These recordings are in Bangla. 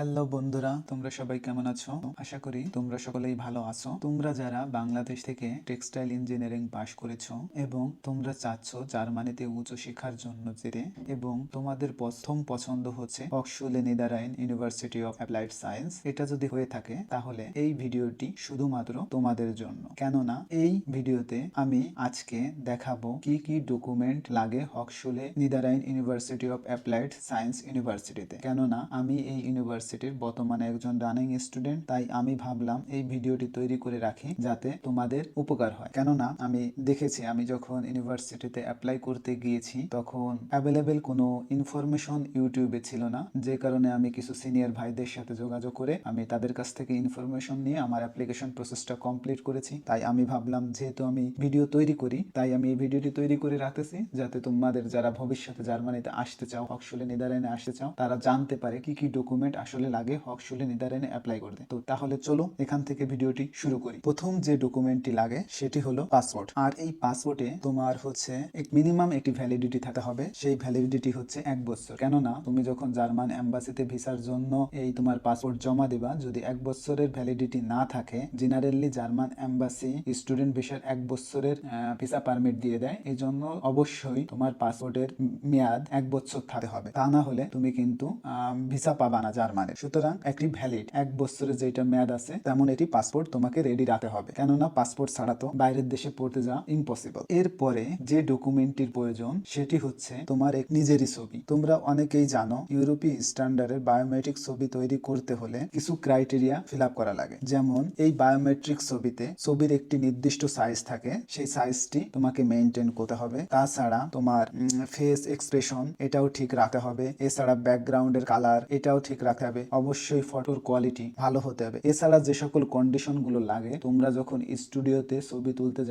হ্যালো বন্ধুরা, তোমরা সবাই কেমন আছো? আশা করি তোমরা সকলেই ভালো আছো। তোমরা যারা বাংলাদেশ থেকে টেক্সটাইল ইঞ্জিনিয়ারিং পাশ করেছ এবং তোমরা চাচ্ছ জার্মানিতে উচ্চ শিক্ষার জন্য যেতে এবং তোমাদের প্রথম পছন্দ হচ্ছে অক্সুলে Niederrhein University of Applied Science, এটা যদি হয়ে থাকে, তাহলে এই ভিডিওটি শুধুমাত্র তোমাদের জন্য। কেননা, এই ভিডিওতে আমি আজকে দেখাবো কি কি ডকুমেন্ট লাগে হকশুলে Niederrhein University of Applied Science ইউনিভার্সিটিতে। কেননা, আমি এই ইউনিভার্সিটির বর্তমানে একজন রানিং স্টুডেন্ট তাই আমি ভাবলাম এই ভিডিওটি তৈরি করে রাখি যাতে তোমাদের উপকার হয়। কেননা আমি দেখেছি, আমি যখন ইউনিভার্সিটিতে অ্যাপ্লাই করতে গিয়েছি, তখন অ্যাভেলেবেল কোনো ইনফরমেশন ইউটিউবে ছিল না। যে কারণে আমি কিছু সিনিয়র ভাইদের সাথে যোগাযোগ করে আমি তাদের কাছ থেকে ইনফরমেশন নিয়ে আমার অ্যাপ্লিকেশন প্রসেসটা কমপ্লিট করেছি। তাই আমি ভাবলাম, যেহেতু আমি ভিডিও তৈরি করি, তাই আমি এই ভিডিওটি তৈরি করে রাখতেছি যাতে তোমাদের যারা ভবিষ্যতে জার্মানিতে আসতে চাও অক্সলে নিদারাইনে আসতে চাও, তারা জানতে পারে কি কি ডকুমেন্ট আসলে লাগে হকশুলে নিদারাইনে অ্যাপ্লাই করতে। তো তাহলে চলো এখান থেকে ভিডিওটি শুরু করি। প্রথম যে ডকুমেন্টটি লাগে, সেটি হলো পাসপোর্ট আর এই পাসপোর্টে তোমার হচ্ছে এক মিনিমাম একটি ভ্যালিডিটি থাকতে হবে। সেই ভ্যালিডিটি হচ্ছে এক বছর। কেননা তুমি যখন জার্মান এম্বাসিতে ভিসার জন্য এই তোমার পাসপোর্ট জমা দেবা, যদি এক বছরের ভ্যালিডিটি না থাকে জেনারেলি জার্মান এম্বাসি স্টুডেন্ট ভিসার এক বছরের ভিসা পারমিট দিয়ে দেয়। এই জন্য অবশ্যই তোমার পাসপোর্টের মেয়াদ এক বছর থাকতে হবে। তা না হলে তুমি কিন্তু ভিসা পাবা না জার্মানের সুতরাং একটি ভ্যালিড এক বছরের যেটা মেয়াদ আছে, তেমন এটি পাসপোর্ট তোমাকে রেডি রাখতে হবে। কেননা পাসপোর্ট ছাড়া তো বাইরের দেশে পড়তে যাওয়া ইম্পসিবল এরপরে যে ডকুমেন্টটির প্রয়োজন, সেটি হচ্ছে তোমার এক নিজেরই ছবি। তোমরা অনেকেই জানো, ইউরোপীয় স্ট্যান্ডার্ডের বায়োমেট্রিক ছবি তৈরি করতে হলে কিছু ক্রাইটেরিয়া ফিল করা লাগে। যেমন, এই বায়োমেট্রিক ছবিতে ছবির একটি নির্দিষ্ট সাইজ থাকে, সেই সাইজটি তোমাকে মেনটেন করতে হবে। তাছাড়া তোমার ফেস এক্সপ্রেশন এটাও ঠিক রাখতে হবে। এছাড়া ব্যাকগ্রাউন্ডের কালার এটাও ঠিক রাখতে হবে অবশ্যই ফটোর কোয়ালিটি ভালো হতে হবে। এছাড়া যে সকল কন্ডিশনগুলো লাগে তোমরা যখন স্টুডিওতে ছবি তুলতে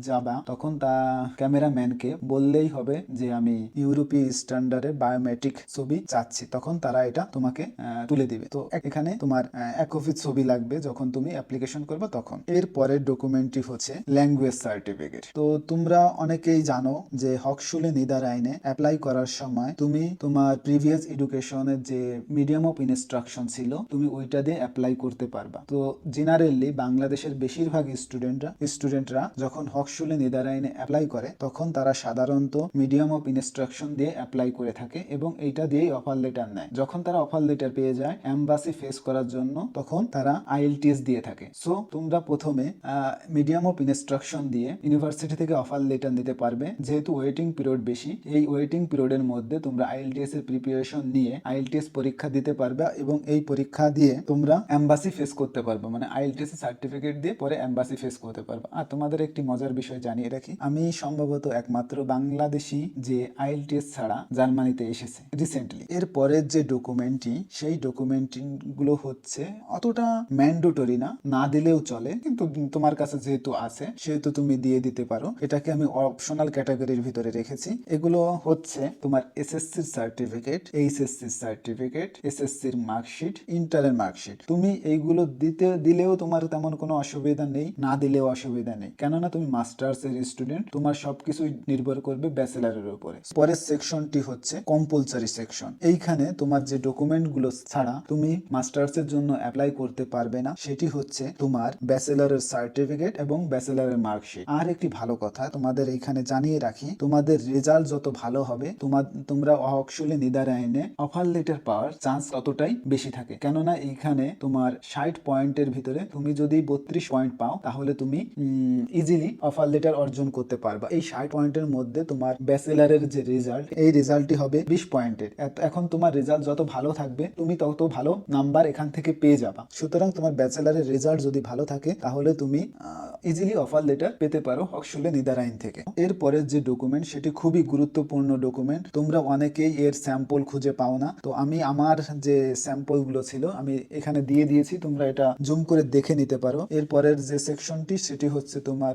যাবা তখন তা ক্যামেরাম্যানকে বললেই হবে যে আমি ইউরোপীয় স্ট্যান্ডার্ডের বায়োমেট্রিক ছবি চাচ্ছি। তখন তারা এটা তোমাকে তুলে দিবে। তো এখানে তোমার আহ, এক কপি ছবি লাগবে যখন তুমি অ্যাপ্লিকেশন করবে তখন। এর পরের ডকুমেন্টটি হচ্ছে ল্যাঙ্গুয়েজ সার্টিফিকেট তো তোমরা অনেকেই জানো যে হকশুলে নিদার আইনে অ্যাপ্লাই করার সময় তুমি তোমার প্রিভিয়াস এডুকেশনের যে মিডিয়াম অফ ইনস্ট্রাকশন ছিল, তুমি ওইটা দিয়ে অ্যাপ্লাই করতে পারবা। তো জেনারেলি বাংলাদেশের বেশিরভাগ স্টুডেন্টরা স্টুডেন্টরা যখন হকশুলে নিদার আইনে অ্যাপ্লাই করে, তখন তারা সাধারণত মিডিয়াম অফ ইনস্ট্রাকশন দিয়ে অ্যাপ্লাই করে থাকে এবং এইটা দিয়েই অফার লেটার নেয়। যখন তারা অফার লেটার পেয়ে যায় এম্বাসি ফেস করার জন্য, তখন তারা আইএলটিএস দিয়ে থাকে। সো তোমরা প্রথমে মিডিয়াম অফ ইনস্ট্রাকশন দিয়ে ইউনিভার্সিটি থেকে অফার লেটার নিতে পারবে। যেহেতু ওয়েটিং পিরিয়ড বেশি, এই ওয়েটিং পিরিয়ডের মধ্যে তোমরা আইএলটিএস এর প্রিপারেশন নিয়ে আইএলটিএস পরীক্ষা দিতে পারবে এবং এই পরীক্ষা দিয়ে তোমরা এম্বাসি ফেস করতে পারবে। মানে আইএলটিএস সার্টিফিকেট দিয়ে পরে এম্বাসি ফেস করতে পারবে। আর তোমাদের একটি মজার বিষয় জানিয়ে রাখি। আমি সম্ভবত একমাত্র বাংলাদেশি যে আইএলটিএস ছাড়া জার্মানিতে এসেছে রিসেন্টলি এর পরের যে ডকুমেন্টটি সেই ডকুমেন্টটি গুলো হচ্ছে অতটা ম্যান্ডেটরি না। না দিলেও চলে। কিন্তু তোমার কাছে যেহেতু আছে, সেহেতু তুমি দিয়ে দিতে পারো। এটাকে আমি অপশনাল ক্যাটাগরির ভিতরে রেখেছি। এগুলো হচ্ছে তোমার এসএসসির সার্টিফিকেট এইচএসসির সার্টিফিকেট এসএসসির মার্কশিট ইন্টারের মার্কশিট তুমি এইগুলো দিতে দিলেও তোমার তেমন কোনো অসুবিধা নেই না দিলেও অসুবিধা নেই কেননা তুমি মাস্টার্স এর স্টুডেন্ট তোমার সবকিছুই নির্ভর করবে ব্যাচেলারের উপরে পরের সেকশনটি হচ্ছে কম্পালসারি সেকশন এইখানে তোমার যে ডকুমেন্টগুলো ছাড়া তুমি মাস্টার্স এর জন্য অ্যাপ্লাই করতে পারবে না সেটি হচ্ছে তোমার ব্যাচেলারের সার্টিফিকেট এবং ব্যাচেলারের মার্কশিট আর একটি ভালো কথা তোমাদের এখানে জানিয়ে রাখি তোমাদের রেজাল্ট যত ভালো হবে তোমার তোমরা অহকশুলে নিদার আইনে অফার লেটার পাওয়ার চান্স ততটাই বেশি থাকে। কেননা এইখানে তোমার ষাট পয়েন্টের ভিতরে তুমি যদি বত্রিশ পয়েন্ট পাও, তাহলে তুমি ইজিলি অফার লেটার অর্জন করতে পারবা। এই ষাট পয়েন্টের মধ্যে তোমার ব্যাচেলারের যে রেজাল্ট এই রেজাল্টটি হবে বিশ পয়েন্টের। এখন তোমার রেজাল্ট যত ভালো থাকবে, তুমি তত ভালো নাম্বার এখান থেকে পেয়ে যাবা। সুতরাং তোমার ব্যাচেলারের রেজাল্ট যদি ভালো থাকে, তাহলে তুমি ইজিলি অফার লেটার পেতে পারো হকশুলে নিদারাইন থেকে। এরপরের যে ডকুমেন্ট সেটি খুবই গুরুত্বপূর্ণ ডকুমেন্ট তোমরা অনেকেই এর স্যাম্পল খুঁজে পাও না। তো আমি আমার যে স্যাম্পলগুলো ছিল, আমি এখানে দিয়ে দিয়েছি, তোমরা এটা জুম করে দেখে নিতে পারো। এরপরের যে সেকশনটি সেটি হচ্ছে তোমার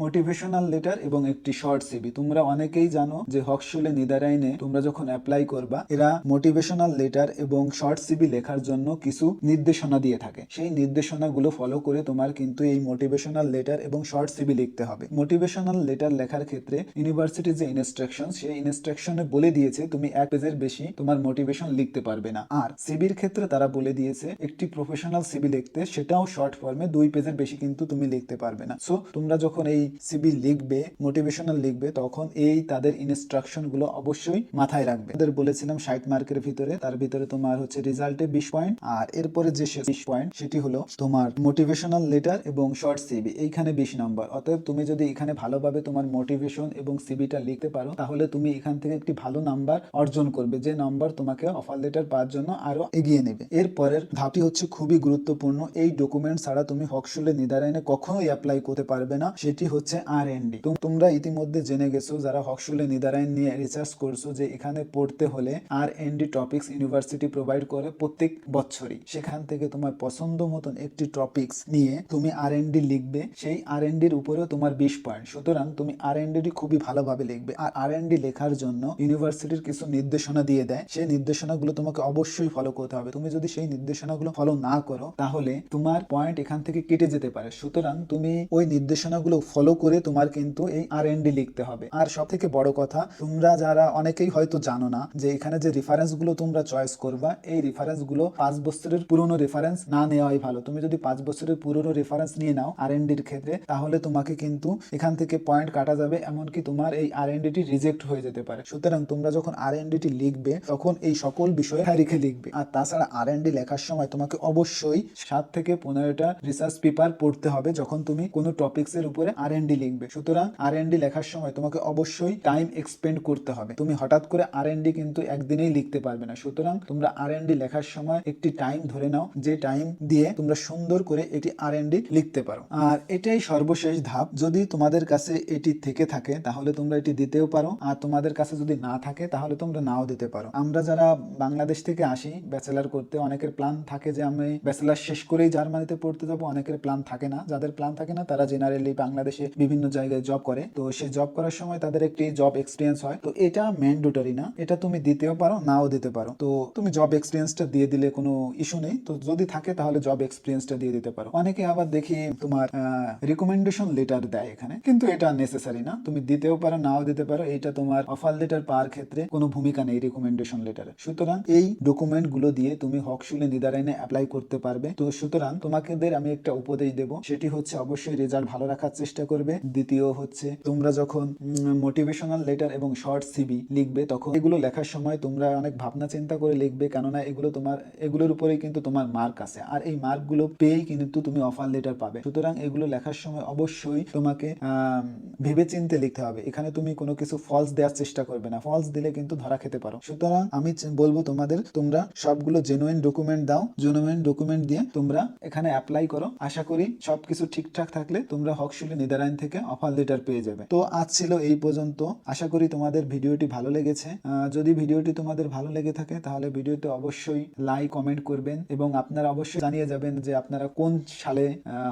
মোটিভেশনাল লেটার এবং একটি শর্ট সিবি তোমরা অনেকেই জানো যে হকশুলে নিদারাইনে তোমরা যখন অ্যাপ্লাই করবা, এরা মোটিভেশনাল লেটার এবং শর্ট সিবি লেখার জন্য কিছু নির্দেশনা দিয়ে থাকে। সেই নির্দেশনাগুলো ফলো করে তোমার কিন্তু এই মোটিভেশনাল লেটার এবং শর্ট সিবি লিখতে হবে। মোটিভেশনাল লেটার লেখার ক্ষেত্রে ইউনিভার্সিটির যে ইনস্ট্রাকশন সেই ইনস্ট্রাকশনে বলে দিয়েছে, তুমি এক পেজের বেশি তোমার মোটিভেশন লিখতে পারবে না। আর সিবির ক্ষেত্রে তারা বলে দিয়েছে, একটি প্রফেশনাল সিবি লিখতে, সেটাও শর্ট ফর্মে দুই পেজের বেশি কিন্তু তুমি লিখতে পারবে না। সো তোমরা যখন এই সিবি লিখবে মোটিভেশনাল লিখবে, তখন এই তাদের ইনস্ট্রাকশনগুলো অবশ্যই মাথায় রাখবে। ওদের বলেছিলাম ষাট মার্কের ভিতরে, তার ভিতরে তোমার হচ্ছে রেজাল্টে বিশ পয়েন্ট আর এরপরে যে বিশ পয়েন্ট সেটি হলো তোমার মোটিভেশনাল লেটার এবং শর্ট সিবি। এইখানে বিশ নম্বর। অতএব তুমি যদি এখানে ভালোভাবে তোমার মোটিভেশন এবং সিবিটা লিখতে পারো, তাহলে তুমি এখান থেকে একটি ভালো নাম্বার অর্জন করবে। যে নাম্বার তোমাকে অফার লেটার পাওয়ার জন্য আরও এগিয়ে নেবে। এরপরের ধাপটি হচ্ছে খুবই গুরুত্বপূর্ণ। এই ডকুমেন্ট ছাড়া তুমি হকশুলে নিদারায়নে কখনোই অ্যাপ্লাই করতে পারবে না। সেটি হচ্ছে আর এন ডি তোমরা ইতিমধ্যে জেনে গেছো, যারা হকশুলে নিদারায়ন নিয়ে রিসার্চ করছ যে এখানে পড়তে হলে R and D topics university provide করে প্রত্যেক বছরই সেখান থেকে তোমার পছন্দ মতন একটি টপিক্স নিয়ে তুমি আর এন ডি লিখবে। সেই আর এন ডির উপরেও তোমার বিশ পয়েন্ট সুতরাং তুমি আর এন ডি খুবই ভালোভাবে লিখবে। আর আর এন ডি লেখার জন্য ইউনিভার্সিটির কিছু নির্দেশনা দিয়ে দেয়। সেই নির্দেশনাগুলো তোমাকে অবশ্যই ফলো করতে হবে। তুমি যদি সেই নির্দেশনাগুলো ফলো না করো, তাহলে তোমার পয়েন্ট এখান থেকে কেটে যেতে পারে। সুতরাং তুমি ওই নির্দেশনাগুলো ফলো করে তোমার কিন্তু এই আর এন ডি লিখতে হবে। আর সব থেকে বড় কথা, তোমরা যারা অনেকেই হয়তো জানো না যে এখানে যে রেফারেন্সগুলো তোমরা চয়েস করবা, এই রেফারেন্সগুলো পাঁচ বছরের পুরনো রেফারেন্স না নেওয়াই ভালো। তুমি যদি পাঁচ বছরের পুরনো রেফারেন্স নিয়ে নাও আর এন ডির ক্ষেত্রে, তাহলে তোমাকে কিন্তু এখান থেকে পয়েন্ট কাটা যাবে, এমনকি তোমার এই আর এন ডিটি রিজেক্ট হয়ে যেতে পারে। সুতরাং তোমরা যখন আর এন ডিটি লিখবে, তখন এই সকল বিষয়ে রেখে লিখবে। আর তাছাড়া আর এন ডি লেখার সময় তোমাকে অবশ্যই সাত থেকে পনেরোটা রিসার্চ পেপার পড়তে হবে যখন তুমি কোনো টপিক্স এর উপরে আর এন ডি লিখবে। সুতরাং আর এন ডি লেখার সময় তোমাকে অবশ্যই টাইম এক্সপেন্ড করতে হবে। তুমি হঠাৎ করে আর এন ডি কিন্তু একদিনেই লিখতে পারবে না। সুতরাং তোমরা আর এন ডি লেখার সময় একটি টাইম ধরে নাও, যে টাইম দিয়ে তোমরা সুন্দর করে এটি আর এন ডি লিখতে পারো। আর এটাই সর্বশেষ ধাপ। যদি তোমাদের কাছে এটি থেকে থাকে, তাহলে তোমরা এটি দিতেও পারো। আর তোমাদের কাছে যদি না থাকে, তাহলে তোমরা নাও দিতে পারো। আমরা যারা বাংলাদেশ থেকে আসি ব্যাচেলার করতে। অনেকের প্ল্যান থাকে যে আমি ব্যাচেলার শেষ করেই জার্মানিতে পড়তে যাব। অনেকের প্ল্যান থাকে না। যাদের প্ল্যান থাকে না, তারা জেনারেলি বাংলাদেশে বিভিন্ন জায়গায় জব করে। তো সে জব করার সময় তাদের একটি জব এক্সপিরিয়েন্স হয়। তো এটা ম্যান্ডেটরি না। এটা তুমি দিতেও পারো, নাও দিতে পারো। তো তুমি জব এক্সপিরিয়েন্সটা দিয়ে দিলে কোনো ইস্যু নেই। তো যদি থাকে তাহলে জব এক্সপিরিয়েন্সটা দিয়ে দিতে পারো। অনেকে আবার দেখি তোমার রিকমেন্ডেশন লেটার দেয় এখানে। কিন্তু এটা নেসেসারি না। তুমি দিতেও পারো, নাও দিতে পারো। এটা তোমার অফার লেটার পাওয়ার ক্ষেত্রে কোনো ভূমিকা নেই রিকমেন্ডেশন লেটারে সুতরাং এই ডকুমেন্ট গুলো দিয়ে তুমি হকশুলে নিদারায়নে অ্যাপ্লাই করতে পারবে। তো সুতরাং তোমাকেদের আমি একটা উপদেশ দেব। সেটি হচ্ছে অবশ্যই রেজাল্ট ভালো রাখার চেষ্টা করবে। দ্বিতীয় হচ্ছে, তোমরা যখন মোটিভেশনাল লেটার এবং শর্ট সিবি লিখবে, তখন এগুলো লেখার সময় তোমরা অনেক ভাবনা চিন্তা করে লিখবে, কেননা এগুলো তোমার, এগুলোর উপরেই কিন্তু তোমার মার্ক আছে। আর এই মার্কগুলো পেয়েই কিন্তু তুমি অফার লেটার পাবে। সুতরাং এগুলো লেখার সময় অবশ্যই তোমাকে ভেবে চিনতে লিখতে হবে। এখানে তুমি কোনো কিছু ফলস দেওয়ার চেষ্টা করবে না। ফলস দিলে কিন্তু ধরা খেতে পারো। সুতরাং আমি বলব তোমাদের তোমরা সবগুলো জেনুইন ডকুমেন্ট দাও জেনুইন ডকুমেন্ট দিয়ে তোমরা এখানে অ্যাপ্লাই করো। আশা করি সবকিছু ঠিকঠাক থাকলে তোমরা হকশুলি নিদারায়ন থেকে অফার লেটার পেয়ে যাবে। তো আজ ছিল এই পর্যন্ত। আশা করি তোমাদের ভিডিওটি ভালো লেগেছে। যদি ভিডিওটি তোমাদের ভালো লেগে থাকে, তাহলে ভিডিওতে অবশ্যই লাইক কমেন্ট করবেন এবং আপনারা অবশ্যই জানিয়ে যাবেন যে আপনারা কোন সালে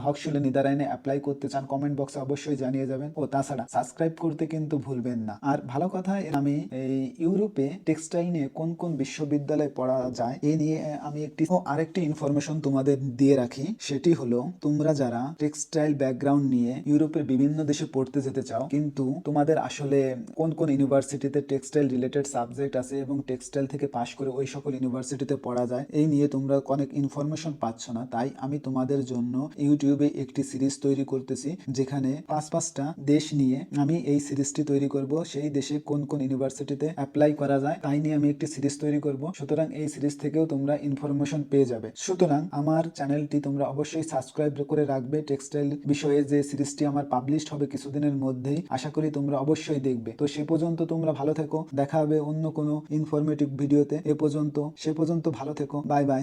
হকশুলে নিদারায়নে অ্যাপ্লাই করতে চান। কমেন্ট বক্সে অবশ্যই জানিয়ে যাবেন। ও, তাছাড়া সাবস্ক্রাইব করতে কিন্তু ভুলবেন না। আর ভালো কথা, আমি এই ইউরোপে টেক্সটাইল নিয়ে কোন কোন বিশ্ববিদ্যালয়ে পড়া যায়। এই নিয়ে আমি একটি আরেকটি ইনফরমেশন তোমাদের দিয়ে রাখি। সেটি হলো, তোমরা যারা টেক্সটাইল ব্যাকগ্রাউন্ড নিয়ে ইউরোপের বিভিন্ন দেশে পড়তে যেতে চাও, কিন্তু তোমাদের আসলে কোন কোন ইউনিভার্সিটিতে টেক্সটাইল রিলেটেড সাবজেক্ট আছে এবং টেক্সটাইল থেকে পাশ করে ওই সকল ইউনিভার্সিটিতে পড়া যায়, এই নিয়ে তোমরা অনেক ইনফরমেশন পাচ্ছ না। তাই আমি তোমাদের জন্য ইউটিউবে একটি সিরিজ তৈরি করতেছি, যেখানে পাঁচ পাঁচটা দেশ নিয়ে আমি এই সিরিজটি তৈরি করব। সেই দেশে কোন কোন ইউনিভার্সিটিতে অ্যাপ্লাই করা যায়, তাই নিয়ে আমি একটি সিরিজ তৈরি করব। সুতরাং এই সিরিজ থেকেও তোমরা ইনফরমেশন পেয়ে যাবে। সুতরাং আমার চ্যানেলটি তোমরা অবশ্যই সাবস্ক্রাইব করে রাখবে। টেক্সটাইল বিষয়ে যে সিরিজটি আমার পাবলিশ হবে কিছুদিনের মধ্যেই, আশা করি তোমরা অবশ্যই দেখবে। তো সে পর্যন্ত তোমরা ভালো থেকো। দেখা হবে অন্য কোনো ইনফরমেটিভ ভিডিওতে এ পর্যন্ত, সে পর্যন্ত ভালো থেকো। Bye bye